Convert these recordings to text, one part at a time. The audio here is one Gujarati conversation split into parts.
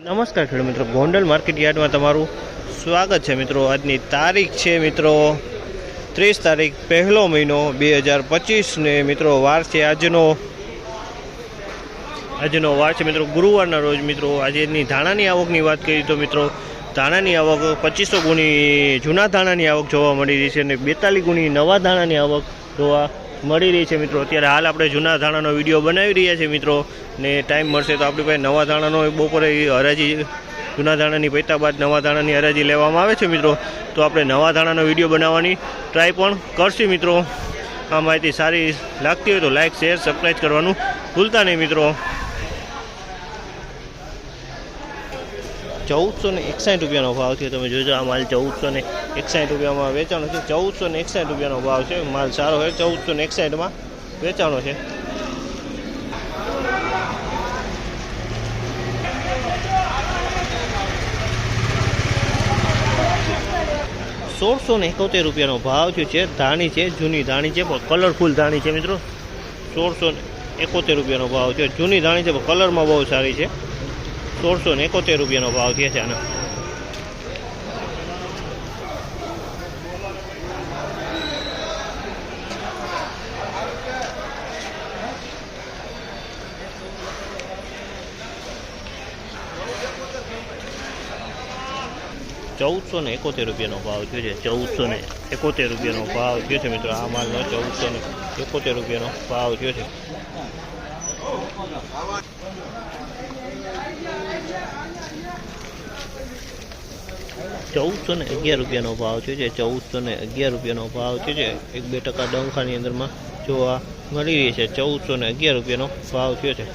નમસ્કાર ખેડૂત મિત્રો. ગોંડલ માર્કેટ યાર્ડમાં તમારું સ્વાગત છે મિત્રો. આજની તારીખ છે મિત્રો ત્રીસ તારીખ પહેલો મહિનો બે હજાર પચીસ ને મિત્રો વાર છે આજનો. આજનો વાર છે મિત્રો. ગુરુવારના રોજ મિત્રો આજેની ધાણાની આવકની વાત કરીએ તો મિત્રો ધાણાની આવક પચીસો ગુણી, જૂના ધાણાની આવક જોવા મળી રહી છે અને બેતાલીસ ગુણી નવા ધાણાની આવક જોવા મળી રહી છે મિત્રો. અત્યારે હાલ આપણે જૂના ધાણાનો વીડિયો બનાવી રહ્યા છીએ મિત્રો. ને ટાઈમ મળશે તો આપણી પાસે નવા ધાણાનો બપોરે હરાજી, જૂના ધાણાની પૈતા બાદ નવા ધાણાની હરાજી લેવામાં આવે છે મિત્રો. તો આપણે નવા ધાણાનો વીડિયો બનાવવાની ટ્રાય પણ કરશું મિત્રો. આ માહિતી સારી લાગતી હોય તો લાઇક શેર સબસ્ક્રાઈબ કરવાનું ભૂલતા નહીં મિત્રો. ચૌદસો ને એકસાઠ રૂપિયાનો ભાવ છે તમે જોજો, આ માલ ચૌદસો ને એકસાઠ રૂપિયામાં વેચાણો છે. ચૌદસો ને એકસાઠ રૂપિયાનો ભાવ છે. માલ સારો છે. ચૌદસો ને એકસાઠમાં વેચાણો છે. સોળસો ને એકોતેર રૂપિયાનો ભાવ થયો છે. ધાણી છે, જૂની ધાણી છે, પણ કલરફુલ ધાણી છે મિત્રો. સોળસો ને એકોતેર રૂપિયાનો ભાવ છે જૂની ધાણી છે, પણ કલરમાં બહુ સારી છે. સોળસો ને એકોતેર રૂપિયાનો ભાવ થયો છે આનો. ચૌદસો ને એકોતેર રૂપિયાનો ભાવ થયો છે, ચૌદસો ને એકોતેર રૂપિયાનો ભાવ થયો છે મિત્રો, આ માલનો ચૌદસો ને એકોતેર રૂપિયાનો ભાવ થયો છે. ચૌદસો ને અગિયાર રૂપિયાનો ભાવ છે ચૌદસો ને અગિયાર રૂપિયાનો ભાવ છે એક બે ટકા ડંખાની અંદરમાં જોવા મળી રહી છે, ચૌદસો ને અગિયાર રૂપિયાનો ભાવ થયો છે.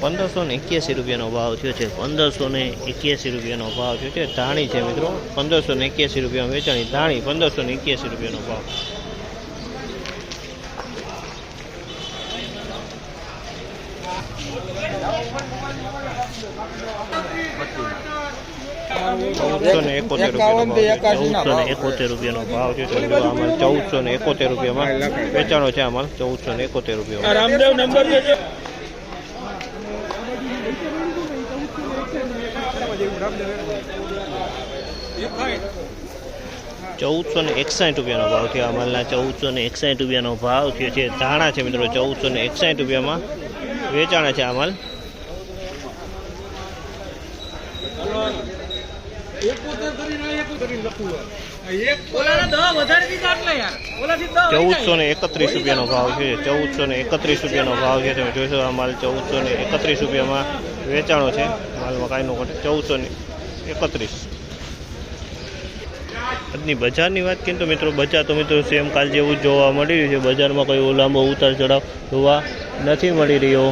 પંદરસો ને એક્યાસી રૂપિયાનો ભાવ થયો છે. પંદરસો ને એક્યાસી રૂપિયાનો ભાવ થયો છે. ધાણી છે મિત્રો, પંદરસો ને એક્યાસી રૂપિયા વેચાણી, ધાણી પંદરસો ને એક્યાસી રૂપિયાનો ભાવ. ચૌદસો ને એકોતેર રૂપિયાનો ભાવ છે. ચૌદસો ને એકોતેર રૂપિયામાં વેચાણો છે આમાં, ચૌદસો ને એકોતેર રૂપિયામાં. રામદેવ નંબર ચૌદસો ને એકસાઠ રૂપિયાનો ભાવ થયો આ માલના ચૌદસો ને એકસાઠ રૂપિયાનો ભાવ થયો છે. ધાણા છે મિત્રો ચૌદસો ને એકસાઠ રૂપિયામાં વેચાણ છે આ માલ ચૌદસો ને એકત્રીસ રૂપિયાનો ભાવ છે. ચૌદસો ને એકત્રીસ રૂપિયાનો ભાવ છે. તમે જોઈશો આ માલ ચૌદસો ને એકત્રીસ રૂપિયામાં વેચાણો છે. માલ કાંઈ નો ઘટે ચૌદસો ને એકત્રીસ. આજની બજારની વાત કરીએ તો મિત્રો બજાર તો મિત્રો સેમ કાલ જેવું જોવા મળી રહ્યું છે. બજારમાં કોઈ લાંબો ઉતાર ચઢાવ જોવા નથી મળી રહ્યો.